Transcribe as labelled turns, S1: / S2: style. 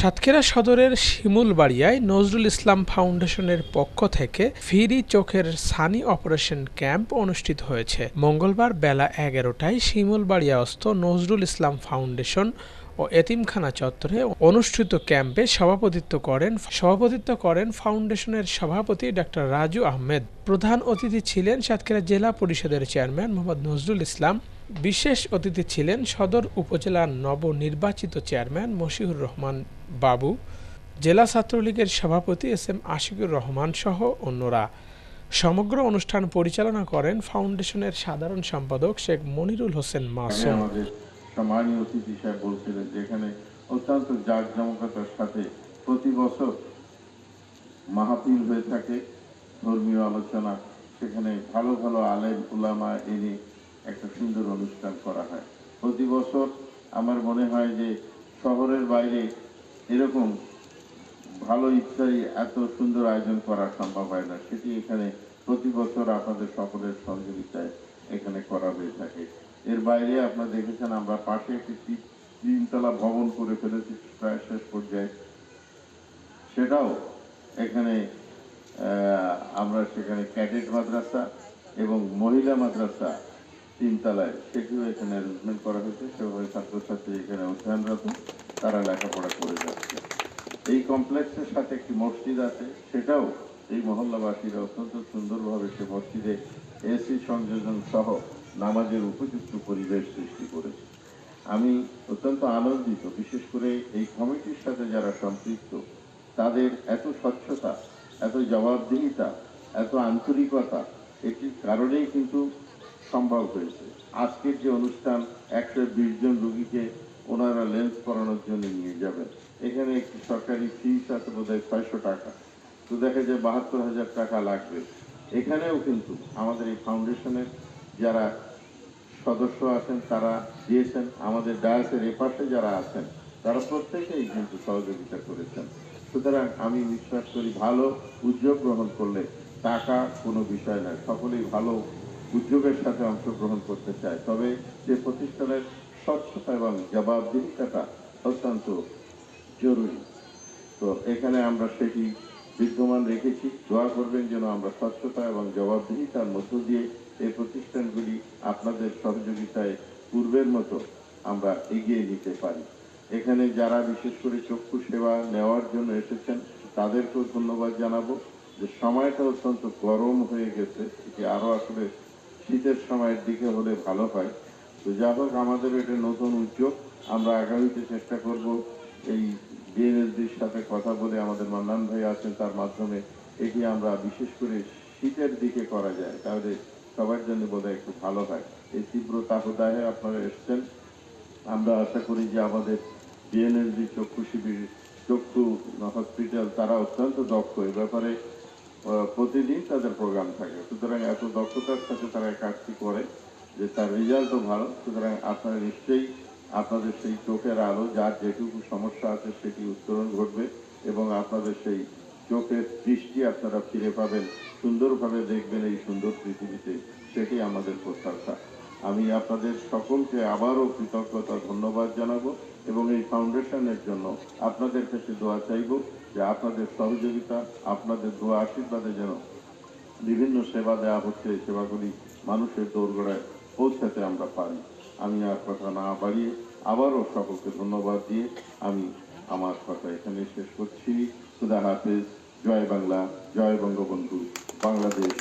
S1: সাতক্ষীরা সদরের শিমুলবাড়িয়ায় নজরুল ইসলাম ফাউন্ডেশনের পক্ষ থেকে ফিরি চোখের সানি অপারেশন ক্যাম্প অনুষ্ঠিত হয়েছে। মঙ্গলবার বেলা এগারোটায় শিমুলবাড়িয়াস্থ নজরুল ইসলাম ফাউন্ডেশন ও এতিমখানা চত্বরে অনুষ্ঠিত ক্যাম্পে সভাপতিত্ব করেন সভাপতিত্ব করেন ফাউন্ডেশনের সভাপতি ডাক্তার রাজু আহমেদ। প্রধান অতিথি ছিলেন সাতক্ষীরা জেলা পরিষদের চেয়ারম্যান মোহাম্মদ নজরুল ইসলাম। বিশেষ অতিথি ছিলেন সদর উপজেলার নবনির্বাচিত চেয়ারম্যান মশিউর রহমান বাবু, জেলা ছাত্রলীগের সভাপতি এস এম আশিকুর রহমান সহ অন্যরা। সমগ্র অনুষ্ঠান পরিচালনা করেন ফাউন্ডেশনের সাধারণ সম্পাদক শেখ মনিরুল হোসেন মাসুম।
S2: সম্মানীয় অতিথি সাহেব বলছিলেন, যেখানে অত্যন্ত জাঁকজমকতার সাথে প্রতি বছর মাহফিল হয়ে থাকে, ধর্মীয় আলোচনা, সেখানে ভালো ভালো আলেম উলামা এনে একটা সুন্দর অনুষ্ঠান করা হয়। প্রতি বছর আমার মনে হয় যে শহরের বাইরে এরকম ভালো ইচ্ছাই এত সুন্দর আয়োজন করা সম্ভব হয় না। সেটি এখানে প্রতি বছর আপনাদের সকলের সহযোগিতায় এখানে করা হয়ে থাকে। এর বাইরে আপনারা দেখেছেন, আমরা পাশে একটি তিনতলা ভবন করে ফেলেছি প্রায় শেষ পর্যায়ে। সেটাও এখানে আমরা সেখানে ক্যাডেট মাদ্রাসা এবং মহিলা মাদ্রাসা তিনতলায়, সেটিও এখানে অ্যারেঞ্জমেন্ট করা হয়েছে। সেভাবে ছাত্রছাত্রী এখানে অধ্যয়নরত তারা লেখাপড়া করে যাচ্ছে। এই কমপ্লেক্সের সাথে একটি মসজিদ আছে, সেটাও এই মহল্লাবাসীরা অত্যন্ত সুন্দরভাবে সে মসজিদে এসি সংযোজন সহ নামাজের উপযুক্ত পরিবেশ সৃষ্টি করেছে। আমি অত্যন্ত আনন্দিত, বিশেষ করে এই কমিটির সাথে যারা সম্পৃক্ত, তাদের এত স্বচ্ছতা, এত জবাবদিহিতা, এত আন্তরিকতা, এটির কারণেই কিন্তু সম্ভব হয়েছে। আজকের যে অনুষ্ঠান, একশো বিশ জন রুগীকে ওনারা লেন্স করানোর জন্য নিয়ে যাবেন। এখানে একটি সরকারি ফিস আছে বোধ হয় ছয়শো টাকা। তো দেখা যায় বাহাত্তর হাজার টাকা লাগবে। এখানেও কিন্তু আমাদের এই ফাউন্ডেশনের যারা সদস্য আছেন, তারা দিয়েছেন। আমাদের ডায়াসের এপাশে যারা আছেন, তারা প্রত্যেকেই কিন্তু সহযোগিতা করেছেন। সুতরাং আমি বিশ্বাস করি ভালো উদ্যোগ গ্রহণ করলে টাকা কোনো বিষয় নয়। সকলেই ভালো উদ্যোগের সাথে অংশগ্রহণ করতে চায়। তবে যে প্রতিষ্ঠানের স্বচ্ছতা এবং জবাবদিহিতাটা অত্যন্ত জরুরি। তো এখানে আমরা সেটি বিদ্যমান রেখেছি। দোয়া করবেন যেন আমরা স্বচ্ছতা এবং জবাবদিহিতার মধ্য দিয়ে এই প্রতিষ্ঠানগুলি আপনাদের সহযোগিতায় পূর্বের মতো আমরা এগিয়ে নিতে পারি। এখানে যারা বিশেষ করে চক্ষু সেবা নেওয়ার জন্য এসেছেন, তাদেরকেও ধন্যবাদ জানাব। যে সময়টা অত্যন্ত গরম হয়ে গেছে, এটি আরও আসলে শীতের সময়ের দিকে হলে ভালো হয়। তো যা হোক, আমাদের এটা নতুন উদ্যোগ। আমরা আগামীতে চেষ্টা করব এই বিএনএসডির সাথে কথা বলে আমাদের মান্নান ভাই আছেন, তার মাধ্যমে এটি আমরা বিশেষ করে শীতের দিকে করা যায়। তাহলে সবার জন্য বোধহয় একটু ভালো হয়। এই তীব্র তাপদাহে আপনারা এসছেন। আমরা আশা করি যে আমাদের বিএনএসডি চক্ষু শিবির, চক্ষু হসপিটাল, তারা অত্যন্ত দক্ষ। এ ব্যাপারে প্রতিদিন তাদের প্রোগ্রাম থাকে। সুতরাং এত দক্ষতার সাথে তারা কাজটি করে যে তার রেজাল্টও ভালো। সুতরাং আপনারা নিশ্চয়ই আপনাদের সেই চোখের আলো, যার যেটুকু সমস্যা আছে সেটি উত্তরণ ঘটবে এবং আপনাদের সেই চোখের দৃষ্টি আপনারা ফিরে পাবেন, সুন্দরভাবে দেখবেন এই সুন্দর পৃথিবীতে। সেটি আমাদের প্রত্যাশা। আমি আপনাদের সকলকে আবারও কৃতজ্ঞতা, ধন্যবাদ জানাব এবং এই ফাউন্ডেশনের জন্য আপনাদের কাছে দোয়া চাইব যে আপনাদের সহযোগিতা, আপনাদের দোয়া আশীর্বাদে যেন বিভিন্ন সেবা দেওয়া হচ্ছে সেবাগুলি মানুষের দোরগোড়ায় পৌঁছাতে আমরা পারি। আমি আর কথা না বাড়িয়ে আবারও সকলকে ধন্যবাদ দিয়ে আমি আমার কথা এখানে শেষ করছি খুদা হাফেজ, জয় বাংলা, জয় বঙ্গবন্ধু, বাংলাদেশ।